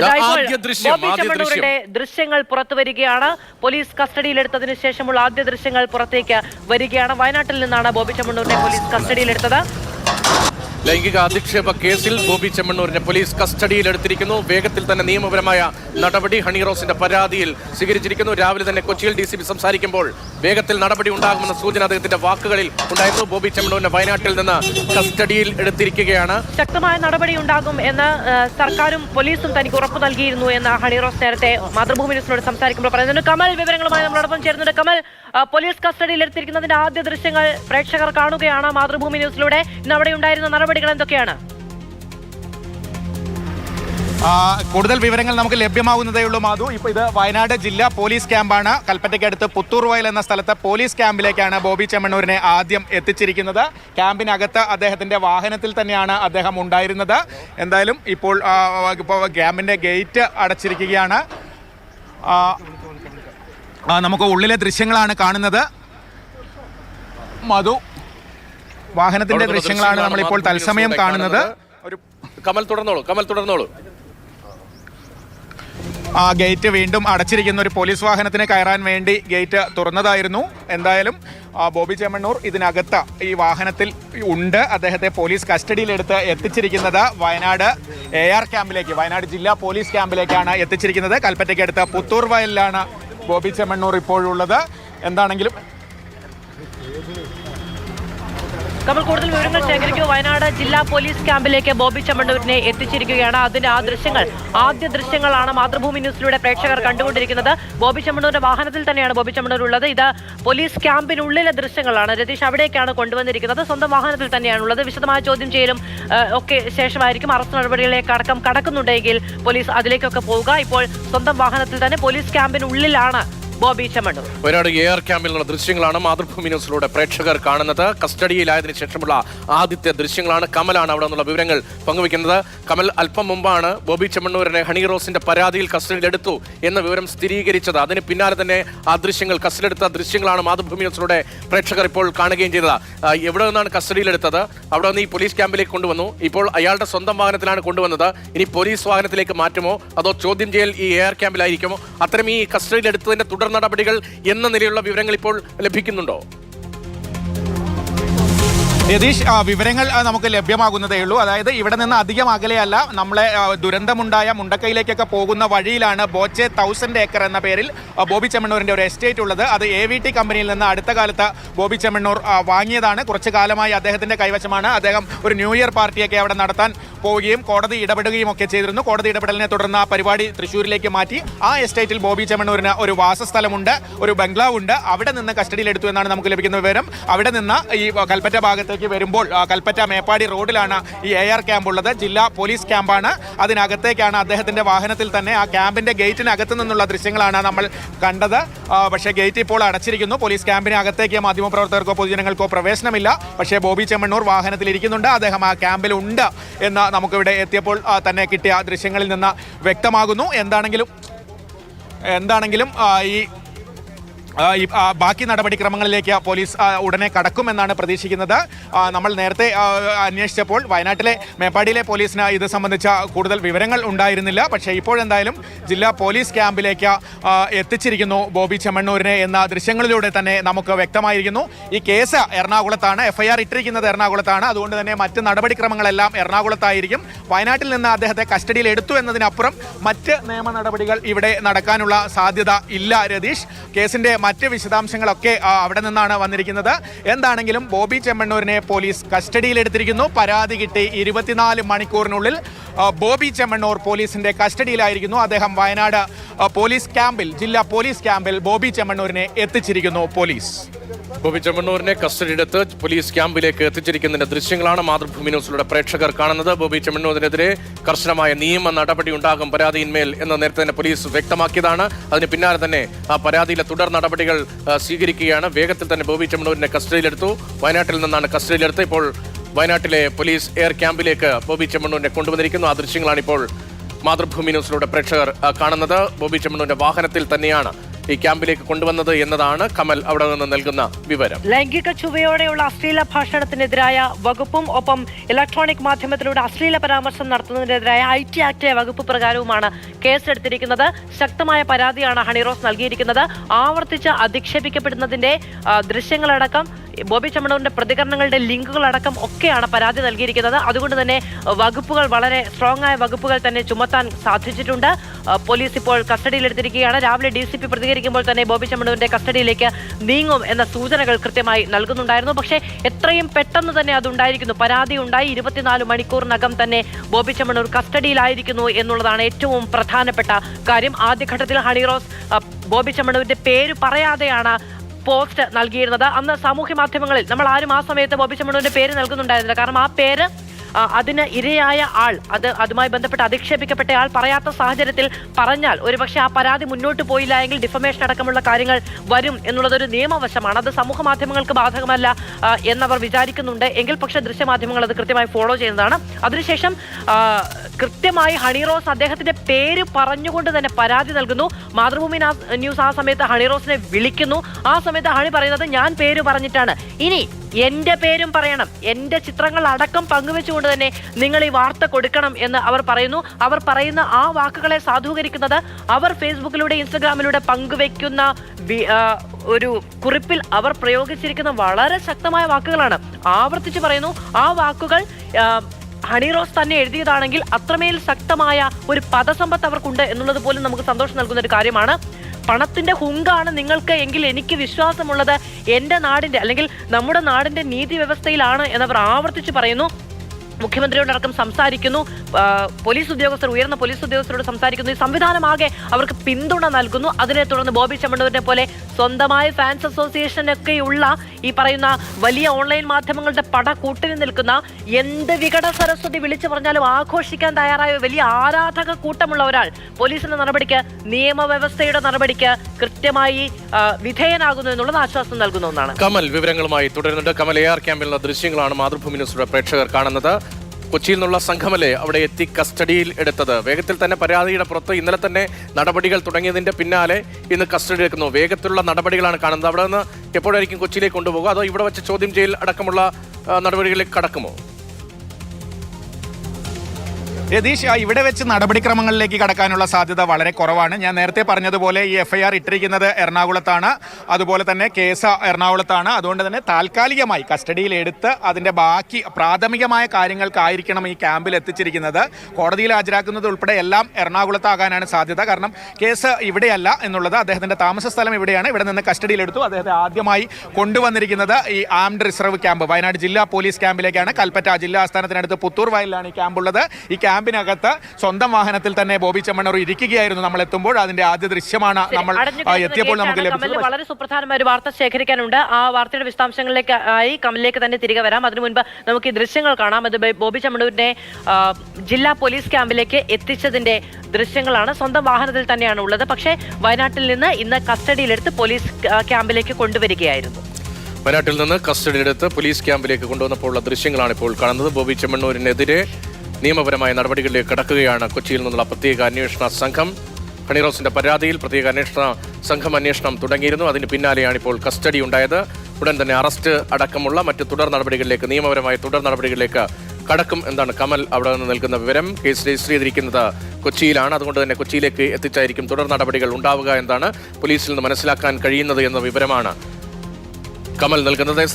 ചെമ്മണ്ണൂരിന്റെ ദൃശ്യങ്ങൾ പുറത്തു വരികയാണ്. പോലീസ് കസ്റ്റഡിയിലെടുത്തതിന് ശേഷമുള്ള ആദ്യ ദൃശ്യങ്ങൾ പുറത്തേക്ക് വരികയാണ്. വയനാട്ടിൽ നിന്നാണ് ബോബി ചെമ്മണ്ണൂരിനെ പോലീസ് കസ്റ്റഡിയിലെടുത്തത്. ലൈംഗിക അധിക്ഷേപ കേസിൽ ബോബി ചെമ്മണ്ണൂരിനെ പോലീസ് കസ്റ്റഡിയിലെടുത്തിരിക്കുന്നു. വേഗത്തിൽ തന്നെ നിയമപരമായ നടപടി ഹണി റോസിന്റെ പരാതിയിൽ സ്വീകരിച്ചിരിക്കുന്നു. രാവിലെ തന്നെ കൊച്ചിയിൽ ഡി സംസാരിക്കുമ്പോൾ വേഗത്തിൽ നടപടി ഉണ്ടാകുമെന്ന സൂചന അദ്ദേഹത്തിന്റെ വാക്കുകളിൽ ഉണ്ടായിരുന്നു. ബോബി ചെമ്മണ്ണൂരിനെ വയനാട്ടിൽ നിന്ന് കസ്റ്റഡിയിൽ എടുത്തിരിക്കുകയാണ്. ശക്തമായ നടപടി ഉണ്ടാകും എന്ന് സർക്കാരും പോലീസും തനിക്ക് ഉറപ്പ് നൽകിയിരുന്നു എന്ന് ഹണി റോസ് നേരത്തെ മാതൃഭൂമി ന്യൂസിനോട് സംസാരിക്കുമ്പോൾ പറയുന്നുണ്ട് കമൽ വിവരങ്ങളുമായി നമ്മളോടൊപ്പം ചേരുന്നുണ്ട്. കമൽ പോലീസ് കസ്റ്റഡിയിൽ എടുത്തിരിക്കുന്നതിന്റെ ആദ്യ ദൃശ്യങ്ങൾ പ്രേക്ഷകർ കാണുകയാണ് മാതൃഭൂമി ന്യൂസിലൂടെ. ഇന്ന് അവിടെ ഉണ്ടായിരുന്ന നടപടികൾ എന്തൊക്കെയാണ്? കൂടുതൽ വിവരങ്ങൾ നമുക്ക് ലഭ്യമാകുന്നതേ ഉള്ളൂ മാധു. ഇപ്പോൾ ഇത് വയനാട് ജില്ലാ പോലീസ് ക്യാമ്പാണ്. കൽപ്പറ്റയ്ക്കടുത്ത് പുത്തൂർ വയൽ എന്ന സ്ഥലത്തെ പോലീസ് ക്യാമ്പിലേക്കാണ് ബോബി ചെമ്മണ്ണൂരിനെ ആദ്യം എത്തിച്ചിരിക്കുന്നത്. ക്യാമ്പിനകത്ത് അദ്ദേഹത്തിന്റെ വാഹനത്തിൽ തന്നെയാണ് അദ്ദേഹം ഉണ്ടായിരുന്നത്. എന്തായാലും ഇപ്പോൾ ഇപ്പോൾ ക്യാമ്പിന്റെ ഗേറ്റ് അടച്ചിരിക്കുകയാണ്. നമുക്ക് ഉള്ളിലെ ദൃശ്യങ്ങളാണ് കാണുന്നത്. മധു വാഹനത്തിന്റെ ദൃശ്യങ്ങളാണ് നമ്മളിപ്പോൾ തത്സമയം കാണുന്നത്. കമൽ തുടർന്നോളൂ കമൽ തുടർന്നോളൂ. ആ ഗേറ്റ് വീണ്ടും അടച്ചിരിക്കുന്ന ഒരു പോലീസ് വാഹനത്തിന് കയറാൻ വേണ്ടി ഗേറ്റ് തുറന്നതായിരുന്നു. എന്തായാലും ആ, ബോബി ചേമണ്ണൂർ ഇതിനകത്ത് ഈ വാഹനത്തിൽ ഉണ്ട്. അദ്ദേഹത്തെ പോലീസ് കസ്റ്റഡിയിലെടുത്ത് എത്തിച്ചിരിക്കുന്നത് വയനാട് എ ആർ ക്യാമ്പിലേക്ക് വയനാട് ജില്ലാ പോലീസ് ക്യാമ്പിലേക്കാണ് എത്തിച്ചിരിക്കുന്നത്. കൽപ്പറ്റയ്ക്ക് അടുത്ത പുത്തൂർ വയലിലാണ് ബോബി ചേമണ്ണൂർ ഇപ്പോഴുള്ളത്. എന്താണെങ്കിലും കമൽ കൂടുതൽ വിവരങ്ങൾ ശേഖരിക്കും വയനാട് ജില്ലാ പോലീസ് ക്യാമ്പിലേക്ക് ബോബി ചമ്മണ്ണൂരിനെ എത്തിച്ചിരിക്കുകയാണ്. അതിന്റെ ആ ദൃശ്യങ്ങൾ ആദ്യ ദൃശ്യങ്ങളാണ് മാതൃഭൂമി ന്യൂസിലൂടെ പ്രേക്ഷകർ കണ്ടുകൊണ്ടിരിക്കുന്നത്. ബോബി ചമ്മണ്ണൂരിന്റെ വാഹനത്തിൽ തന്നെയാണ് ബോബി ചമ്മണ്ണൂർ ഉള്ളത്. ഇത് പോലീസ് ക്യാമ്പിനുള്ളിലെ ദൃശ്യങ്ങളാണ്. രതീഷ് അവിടേക്കാണ് കൊണ്ടുവന്നിരിക്കുന്നത്. സ്വന്തം വാഹനത്തിൽ തന്നെയാണ് ഉള്ളത്. വിശദമായ ചോദ്യം ചെയ്യലും ഒക്കെ ശേഷമായിരിക്കും. അറസ്റ്റ് നടപടികളിലേക്ക് അടക്കം കടക്കുന്നുണ്ടെങ്കിൽ പോലീസ് അതിലേക്കൊക്കെ പോവുക. ഇപ്പോൾ സ്വന്തം വാഹനത്തിൽ തന്നെ പോലീസ് ക്യാമ്പിനുള്ളിലാണ് ബോബി ചമ്മണ്ണൂർ. വയനാട് എ ആർ നിന്നുള്ള ദൃശ്യങ്ങളാണ് മാതൃഭൂമി ന്യൂസിലൂടെ പ്രേക്ഷകർ കാണുന്നത്. കസ്റ്റഡിയിലായതിനു ശേഷമുള്ള ആദ്യത്തെ ദൃശ്യങ്ങളാണ് കമലാണ് അവിടെ നിന്നുള്ള വിവരങ്ങൾ പങ്കുവയ്ക്കുന്നത്. കമൽ അല്പം മുമ്പാണ് ബോബി ചെമ്മണ്ണൂരിനെ ഹണി റോസിന്റെ പരാതിയിൽ കസ്റ്റഡിയിലെടുത്തു എന്ന വിവരം സ്ഥിരീകരിച്ചത്. അതിന് പിന്നാലെ തന്നെ ആ ദൃശ്യങ്ങൾ കസ്റ്റഡിയെടുത്ത ദൃശ്യങ്ങളാണ് മാതൃഭൂമി ന്യൂസിലൂടെ പ്രേക്ഷകർ ഇപ്പോൾ കാണുകയും ചെയ്തത്. എവിടെ നിന്നാണ് കസ്റ്റഡിയിലെടുത്തത്? അവിടെ നിന്ന് ഈ പോലീസ് ക്യാമ്പിലേക്ക് കൊണ്ടുവന്നു. ഇപ്പോൾ അയാളുടെ സ്വന്തം വാഹനത്തിലാണ് കൊണ്ടുവന്നത്. ഇനി പോലീസ് വാഹനത്തിലേക്ക് മാറ്റുമോ? അതോ ചോദ്യം ചെയ്യൽ ഈ എയർ ക്യാമ്പിലായിരിക്കുമോ? അത്തരം ഈ കസ്റ്റഡിയിലെടുത്തതിന്റെ തുടർ നടപടികൾ എന്ന നിലയിലുള്ള വിവരങ്ങൾ ഇപ്പോൾ ലഭിക്കുന്നുണ്ടോ? രതീഷ് ആ, വിവരങ്ങൾ നമുക്ക് ലഭ്യമാകുന്നതേ ഉള്ളൂ. അതായത് ഇവിടെ നിന്ന് അധികം അകലെയല്ല. നമ്മളെ ദുരന്തമുണ്ടായ മുണ്ടക്കയിലേക്കൊക്കെ പോകുന്ന വഴിയിലാണ് ബോച്ചെ തൗസൻഡ് ഏക്കർ എന്ന പേരിൽ ബോബി ചെമ്മണ്ണൂരിന്റെ ഒരു എസ്റ്റേറ്റ് ഉള്ളത്. അത് എ വി ടി കമ്പനിയിൽ നിന്ന് അടുത്ത കാലത്ത് ബോബി ചെമ്മണ്ണൂർ വാങ്ങിയതാണ്. കുറച്ച് കാലമായി അദ്ദേഹത്തിന്റെ കൈവശമാണ്. അദ്ദേഹം ഒരു ന്യൂ ഇയർ പാർട്ടിയൊക്കെ അവിടെ നടത്താൻ പോവുകയും കോടതി ഇടപെടുകയും ഒക്കെ ചെയ്തിരുന്നു. കോടതി ഇടപെടലിനെ തുടർന്ന് ആ പരിപാടി തൃശ്ശൂരിലേക്ക് മാറ്റി. ആ എസ്റ്റേറ്റിൽ ബോബി ചെമ്മണ്ണൂരിന് ഒരു വാസസ്ഥലമുണ്ട് ഒരു ബംഗ്ലാവ് ഉണ്ട് അവിടെ നിന്ന് കസ്റ്റഡിയിലെടുത്തു എന്നാണ് നമുക്ക് ലഭിക്കുന്ന വിവരം. അവിടെ നിന്ന് ഈ കൽപ്പറ്റ ഭാഗത്തേക്ക് വരുമ്പോൾ കൽപ്പറ്റ മേപ്പാടി റോഡിലാണ് ഈ എ ആർ ക്യാമ്പ് ഉള്ളത്. ജില്ലാ പോലീസ് ക്യാമ്പാണ്. അതിനകത്തേക്കാണ് അദ്ദേഹത്തിന്റെ വാഹനത്തിൽ തന്നെ ആ ക്യാമ്പിന്റെ ഗേറ്റിനകത്ത് നിന്നുള്ള ദൃശ്യങ്ങളാണ് നമ്മൾ കണ്ടത്. പക്ഷേ ഗേറ്റ് ഇപ്പോൾ അടച്ചിരിക്കുന്നു. പോലീസ് ക്യാമ്പിന് അകത്തേക്ക് മാധ്യമപ്രവർത്തകർക്കോ പൊതുജനങ്ങൾക്കോ പ്രവേശനമില്ല. പക്ഷേ ബോബി ചെമ്മണ്ണൂർ വാഹനത്തിൽ ഇരിക്കുന്നുണ്ട്. അദ്ദേഹം ആ ക്യാമ്പിൽ ഉണ്ട് എന്ന് നമുക്കിവിടെ എത്തിയപ്പോൾ തന്നെ കിട്ടിയ ദൃശ്യങ്ങളിൽ നിന്ന് വ്യക്തമാകുന്നു. എന്താണെങ്കിലും എന്താണെങ്കിലും ഈ ഈ ബാക്കി നടപടിക്രമങ്ങളിലേക്ക് പോലീസ് ഉടനെ കടക്കുമെന്നാണ് പ്രതീക്ഷിക്കുന്നത്. നമ്മൾ നേരത്തെ അന്വേഷിച്ചപ്പോൾ വയനാട്ടിലെ മേപ്പാടിയിലെ പോലീസിന് ഇത് സംബന്ധിച്ച കൂടുതൽ വിവരങ്ങൾ ഉണ്ടായിരുന്നില്ല. പക്ഷേ ഇപ്പോഴെന്തായാലും ജില്ലാ പോലീസ് ക്യാമ്പിലേക്ക് എത്തിച്ചിരിക്കുന്നു ബോബി ചെമ്മണ്ണൂരിനെ എന്ന ദൃശ്യങ്ങളിലൂടെ തന്നെ നമുക്ക് വ്യക്തമായിരിക്കുന്നു. ഈ കേസ് എറണാകുളത്താണ്. എഫ്ഐആർ ഇട്ടിരിക്കുന്നത് എറണാകുളത്താണ്. അതുകൊണ്ട് തന്നെ മറ്റ് നടപടിക്രമങ്ങളെല്ലാം എറണാകുളത്തായിരിക്കും. വയനാട്ടിൽ നിന്ന് അദ്ദേഹത്തെ കസ്റ്റഡിയിൽ എടുത്തു എന്നതിനപ്പുറം മറ്റ് നിയമ നടപടികൾ ഇവിടെ നടക്കാനുള്ള സാധ്യത ഇല്ല രതീഷ്. കേസിന്റെ മറ്റ് വിശദാംശങ്ങളൊക്കെ അവിടെ നിന്നാണ് വന്നിരിക്കുന്നത്. എന്താണെങ്കിലും ബോബി ചെമ്മണ്ണൂരിനെ പോലീസ് കസ്റ്റഡിയിലെടുത്തിരിക്കുന്നു. പരാതി കിട്ടി ഇരുപത്തിനാല് മണിക്കൂറിനുള്ളിൽ ബോബി ചെമ്മണ്ണൂർ പോലീസിന്റെ കസ്റ്റഡിയിലായിരിക്കുന്നു. അദ്ദേഹം വയനാട് പോലീസ് ക്യാമ്പിൽ ജില്ലാ പോലീസ് ക്യാമ്പിൽ ബോബി ചെമ്മണ്ണൂരിനെ എത്തിച്ചിരിക്കുന്നു പോലീസ്. ബോബി ചെമ്മണ്ണൂരിനെ കസ്റ്റഡിയെടുത്ത് പോലീസ് ക്യാമ്പിലേക്ക് എത്തിച്ചിരിക്കുന്നതിന്റെ ദൃശ്യങ്ങളാണ് മാതൃഭൂമി ന്യൂസിലൂടെ പ്രേക്ഷകർ കാണുന്നത്. ബോബി ചെമ്മണ്ണൂരിനെതിരെ കർശനമായ നിയമ നടപടി ഉണ്ടാകും പരാതിയിന്മേൽ എന്ന് നേരത്തെ തന്നെ പോലീസ് വ്യക്തമാക്കിയതാണ്. അതിന് പിന്നാലെ തന്നെ ആ പരാതിയിലെ തുടർ നടപടികൾ സ്വീകരിക്കുകയാണ്. വേഗത്തിൽ തന്നെ ബോബി ചെമ്മണ്ണൂരിനെ കസ്റ്റഡിയിലെടുത്തു. വയനാട്ടിൽ നിന്നാണ് കസ്റ്റഡിയിലെടുത്ത് ഇപ്പോൾ വയനാട്ടിലെ പോലീസ് എയർ ക്യാമ്പിലേക്ക് ബോബി ചെമ്മണ്ണൂരിനെ കൊണ്ടുവന്നിരിക്കുന്നു. ആ ദൃശ്യങ്ങളാണ് ഇപ്പോൾ മാതൃഭൂമി ന്യൂസിലൂടെ പ്രേക്ഷകർ കാണുന്നത്. ബോബി ചെമ്മണ്ണൂരിന്റെ വാഹനത്തിൽ തന്നെയാണ് ഈ ക്യാമ്പിലേക്ക് കൊണ്ടുവന്നത് എന്നതാണ് കമൽ അവിടെ നിന്ന് നൽകുന്ന വിവരം. ലൈംഗിക ചുവയോടെയുള്ള അശ്ലീല ഭാഷണത്തിനെതിരായ വകുപ്പും ഒപ്പം ഇലക്ട്രോണിക് മാധ്യമത്തിലൂടെ അശ്ലീല പരാമർശം നടത്തുന്നതിനെതിരായ ഐ ടി ആക്ട് വകുപ്പ് പ്രകാരവുമാണ് കേസെടുത്തിരിക്കുന്നത്. ശക്തമായ പരാതിയാണ് ഹണിറോസ് നൽകിയിരിക്കുന്നത്. ആവർത്തിച്ച് അധിക്ഷേപിക്കപ്പെടുന്നതിന്റെ ദൃശ്യങ്ങളടക്കം ബോബി ചമ്മണൂരിന്റെ പ്രതികരണങ്ങളുടെ ലിങ്കുകൾ അടക്കം ഒക്കെയാണ് പരാതി നൽകിയിരിക്കുന്നത്. അതുകൊണ്ട് തന്നെ വകുപ്പുകൾ വളരെ സ്ട്രോങ് ആയ വകുപ്പുകൾ തന്നെ ചുമത്താൻ സാധിച്ചിട്ടുണ്ട്. പോലീസ് ഇപ്പോൾ കസ്റ്റഡിയിലെടുത്തിരിക്കുകയാണ് രാവിലെ ഡി സി പി പ്രതികരിക്കുമ്പോൾ തന്നെ ബോബി ചമ്മണൂരിന്റെ കസ്റ്റഡിയിലേക്ക് നീങ്ങും എന്ന സൂചനകൾ കൃത്യമായി നൽകുന്നുണ്ടായിരുന്നു. പക്ഷേ എത്രയും പെട്ടെന്ന് തന്നെ അതുണ്ടായിരിക്കുന്നു. പരാതി ഉണ്ടായി. ഇരുപത്തിനാല് മണിക്കൂറിനകം തന്നെ ബോബി ചമ്മണൂർ കസ്റ്റഡിയിലായിരിക്കുന്നു എന്നുള്ളതാണ് ഏറ്റവും പ്രധാനപ്പെട്ട കാര്യം. ആദ്യഘട്ടത്തിൽ ഹണിറോസ് ബോബി ചമ്മണൂരിന്റെ പേര് പറയാതെയാണ് പോസ്റ്റ് നൽകിയിരുന്നത്. അന്ന് സാമൂഹ്യ മാധ്യമങ്ങളിൽ നമ്മൾ ആരും ആ സമയത്ത് ബോബി ചമ്മണൂരിന്റെ പേര് നൽകുന്നുണ്ടായിരുന്നില്ല. കാരണം ആ പേര് അതിന് ഇരയായ ആൾ അത് അതുമായി ബന്ധപ്പെട്ട് അധിക്ഷേപിക്കപ്പെട്ട ആൾ പറയാത്ത സാഹചര്യത്തിൽ പറഞ്ഞാൽ ഒരുപക്ഷെ ആ പരാതി മുന്നോട്ട് പോയില്ല എങ്കിൽ ഡിഫമേഷൻ അടക്കമുള്ള കാര്യങ്ങൾ വരും എന്നുള്ളതൊരു നിയമവശമാണ്. അത് സമൂഹ മാധ്യമങ്ങൾക്ക് ബാധകമല്ല എന്നവർ വിചാരിക്കുന്നുണ്ട്. എങ്കിൽ പക്ഷേ ദൃശ്യമാധ്യമങ്ങൾ അത് കൃത്യമായി ഫോളോ ചെയ്യുന്നതാണ്. അതിനുശേഷം കൃത്യമായി ഹണിറോസ് അദ്ദേഹത്തിന്റെ പേര് പറഞ്ഞുകൊണ്ട് തന്നെ പരാതി നൽകുന്നു. മാതൃഭൂമി ന്യൂസ് ആ സമയത്ത് ഹണിറോസിനെ വിളിക്കുന്നു. ആ സമയത്ത് ഹണി പറയുന്നത് ഞാൻ പേര് പറഞ്ഞിട്ടാണ്. ഇനി എന്റെ പേരും പറയണം. എന്റെ ചിത്രങ്ങൾ അടക്കം പങ്കുവെച്ചുകൊണ്ട് തന്നെ നിങ്ങൾ ഈ വാർത്ത കൊടുക്കണം എന്ന് അവർ പറയുന്നു. അവർ പറയുന്ന ആ വാക്കുകളെ സാധൂകരിക്കുന്നത് അവർ ഫേസ്ബുക്കിലൂടെ ഇൻസ്റ്റഗ്രാമിലൂടെ പങ്കുവെക്കുന്ന ഒരു കുറിപ്പിൽ അവർ പ്രയോഗിച്ചിരിക്കുന്ന വളരെ ശക്തമായ വാക്കുകളാണ്. ആവർത്തിച്ച് പറയുന്നു. ആ വാക്കുകൾ ആ, ഹണിറോസ് തന്നെ എഴുതിയതാണെങ്കിൽ അത്രമേൽ ശക്തമായ ഒരു പദസമ്പത്ത് അവർക്കുണ്ട് എന്നുള്ളത് പോലും നമുക്ക് സന്തോഷം നൽകുന്ന ഒരു കാര്യമാണ്. പണത്തിന്റെ ഹുങ്കാണ് നിങ്ങൾക്ക് എങ്കിൽ എനിക്ക് വിശ്വാസമുള്ളത് എന്റെ നാടിന്റെ അല്ലെങ്കിൽ നമ്മുടെ നാടിന്റെ നീതി വ്യവസ്ഥയിലാണ് എന്നവർ ആവർത്തിച്ച് പറയുന്നു. മുഖ്യമന്ത്രിയോടക്കം സംസാരിക്കുന്നു. പോലീസ് ഉദ്യോഗസ്ഥർ ഉയർന്ന പോലീസ് ഉദ്യോഗസ്ഥരോട് സംസാരിക്കുന്നു. ഈ സംവിധാനമാകെ അവർക്ക് പിന്തുണ നൽകുന്നു. അതിനെ തുടർന്ന് ബോബി ചെമ്മണ്ണൂരിനെ പോലെ സ്വന്തമായ ഫാൻസ് അസോസിയേഷനൊക്കെയുള്ള ഈ പറയുന്ന വലിയ ഓൺലൈൻ മാധ്യമങ്ങളുടെ പട കൂട്ടിന് നിൽക്കുന്ന എന്ത് വികട സരസ്വതി വിളിച്ചു പറഞ്ഞാലും ആഘോഷിക്കാൻ തയ്യാറായ വലിയ ആരാധക കൂട്ടമുള്ള ഒരാൾ പോലീസിന്റെ നടപടിക്ക് നിയമവ്യവസ്ഥയുടെ നടപടിക്ക് കൃത്യമായി വിധേയനാകുന്നു എന്നുള്ളത് ആശ്വാസം നൽകുന്ന ഒന്നാണ്. കമൽ വിവരങ്ങളുമായി തുടരുന്നുണ്ട്. കമൽ എ ആർ ക്യാമ്പിലുള്ള ദൃശ്യങ്ങളാണ് മാതൃഭൂമി ന്യൂസിലൂടെ പ്രേക്ഷകർ കാണുന്നത്. കൊച്ചിയിൽ നിന്നുള്ള സംഘമല്ലേ അവിടെ എത്തി കസ്റ്റഡിയിൽ എടുത്തത്? വേഗത്തിൽ തന്നെ പരാതിയുടെ പുറത്ത് ഇന്നലെ തന്നെ നടപടികൾ തുടങ്ങിയതിന്റെ പിന്നാലെ ഇന്ന് കസ്റ്റഡി എടുക്കുന്നു. വേഗത്തിലുള്ള നടപടികളാണ് കാണുന്നത്. അവിടെ നിന്ന് എപ്പോഴായിരിക്കും കൊച്ചിയിലേക്ക് കൊണ്ടുപോകുക? അതോ ഇവിടെ വെച്ച് ചോദ്യം ചെയ്യൽ അടക്കമുള്ള നടപടികളിലേക്ക് കടക്കുമോ? രതീഷ് ഇവിടെ വെച്ച് നടപടിക്രമങ്ങളിലേക്ക് കടക്കാനുള്ള സാധ്യത വളരെ കുറവാണ്. ഞാൻ നേരത്തെ പറഞ്ഞതുപോലെ ഈ എഫ്ഐആർ ഇട്ടിരിക്കുന്നത് എറണാകുളത്താണ്. അതുപോലെ തന്നെ കേസ് എറണാകുളത്താണ്. അതുകൊണ്ട് തന്നെ താൽക്കാലികമായി കസ്റ്റഡിയിൽ എടുത്ത് അതിന്റെ ബാക്കി പ്രാഥമികമായ കാര്യങ്ങൾക്കായിരിക്കണം ഈ ക്യാമ്പിൽ എത്തിച്ചിരിക്കുന്നത്. കോടതിയിൽ ഹാജരാക്കുന്നത് ഉൾപ്പെടെ എല്ലാം എറണാകുളത്താകാനാണ് സാധ്യത. കാരണം കേസ് ഇവിടെയല്ല എന്നുള്ളത് അദ്ദേഹത്തിന്റെ താമസ സ്ഥലം ഇവിടെയാണ്. ഇവിടെ നിന്ന് കസ്റ്റഡിയിലെടുത്തു. അദ്ദേഹത്തെ ആദ്യമായി കൊണ്ടുവന്നിരിക്കുന്നത് ഈ ആംഡ് റിസർവ് ക്യാമ്പ്. വയനാട് ജില്ലാ പോലീസ് ക്യാമ്പിലേക്കാണ്. കൽപ്പറ്റ ജില്ലാ ആസ്ഥാനത്തിനടുത്ത് പുത്തൂർ വയലിലാണ് ഈ ക്യാമ്പുള്ളത്. ഈ ക്യാമ്പിനകത്ത് സ്വന്തം വാഹനത്തിൽ തന്നെ ബോബി ചെമ്മണ്ണൂർ ഇരിക്കുകയായിരുന്നു നമ്മൾ എത്തുമ്പോൾ അതിന്റെ ആദ്യ ദൃശ്യമാണ് നമ്മൾ എത്തിയപ്പോൾ നമുക്ക് ലഭിച്ചത്. വളരെ സുപ്രധാനമായ ഒരു വാർത്ത ശേഖരിക്കാനുണ്ട്. ആ വാർത്തയുടെ വിശദാംശങ്ങളിലേക്ക് ആയി കമലിലേക്ക് തന്നെ തിരികെ വരാം. അതിനു മുൻപ് നമുക്ക് ഈ ദൃശ്യങ്ങൾ കാണാം. അത് ബോബി ചെമ്മണ്ണൂരിനെ ജില്ലാ പോലീസ് ക്യാമ്പിലേക്ക് എത്തിച്ചതിന്റെ ദൃശ്യങ്ങളാണ്. സ്വന്തം വാഹനത്തിൽ തന്നെയാണ് ഉള്ളത് പക്ഷേ വയനാട്ടിൽ നിന്ന് ഇന്ന് കസ്റ്റഡിയിലെടുത്ത് പോലീസ് ക്യാമ്പിലേക്ക് കൊണ്ടുവരികയായിരുന്നു. വയനാട്ടിൽ നിന്ന് കസ്റ്റഡിയിലെടുത്ത് പോലീസ് ക്യാമ്പിലേക്ക് കൊണ്ടുവന്നപ്പോഴുള്ള ദൃശ്യങ്ങളാണ് ഇപ്പോൾ കാണുന്നത്. ബോബി ചെമ്മണ്ണൂരിനെതിരെ നിയമപരമായ നടപടികളിലേക്ക് കടക്കുകയാണ് കൊച്ചിയിൽ നിന്നുള്ള പ്രത്യേക അന്വേഷണ സംഘം. ഹണിറോസിന്റെ പരാതിയിൽ പ്രത്യേക അന്വേഷണ സംഘം അന്വേഷണം തുടങ്ങിയിരുന്നു. അതിന് പിന്നാലെയാണ് ഇപ്പോൾ കസ്റ്റഡി ഉണ്ടായത്. ഉടൻ തന്നെ അറസ്റ്റ് അടക്കമുള്ള മറ്റ് തുടർ നടപടികളിലേക്ക് നിയമപരമായ തുടർ നടപടികളിലേക്ക് കടക്കും എന്നാണ് കമൽ അവിടെ നിന്ന് നൽകുന്ന വിവരം. കേസ് രജിസ്റ്റർ ചെയ്തിരിക്കുന്നത് കൊച്ചിയിലാണ്. അതുകൊണ്ട് തന്നെ കൊച്ചിയിലേക്ക് എത്തിച്ചായിരിക്കും തുടർ നടപടികൾ ഉണ്ടാവുക എന്നാണ് പോലീസിൽ നിന്ന് മനസ്സിലാക്കാൻ കഴിയുന്നത് എന്ന വിവരമാണ് കമൽ നൽകുന്നത്.